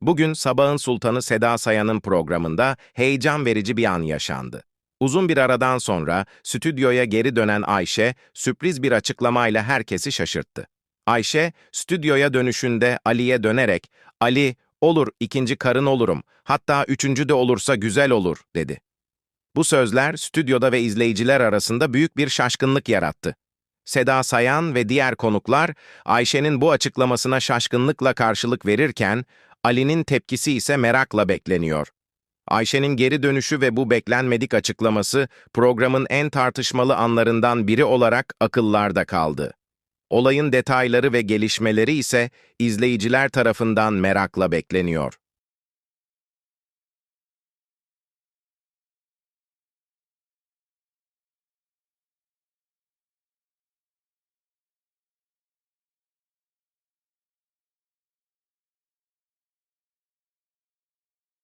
Bugün Sabahın Sultanı Seda Sayan'ın programında heyecan verici bir an yaşandı. Uzun bir aradan sonra stüdyoya geri dönen Ayşe sürpriz bir açıklamayla herkesi şaşırttı. Ayşe, stüdyoya dönüşünde Ali'ye dönerek, Ali, olur ikinci karın olurum, hatta üçüncü de olursa güzel olur, dedi. Bu sözler stüdyoda ve izleyiciler arasında büyük bir şaşkınlık yarattı. Seda Sayan ve diğer konuklar Ayşe'nin bu açıklamasına şaşkınlıkla karşılık verirken, Ali'nin tepkisi ise merakla bekleniyor. Ayşe'nin geri dönüşü ve bu beklenmedik açıklaması programın en tartışmalı anlarından biri olarak akıllarda kaldı. Olayın detayları ve gelişmeleri ise izleyiciler tarafından merakla bekleniyor.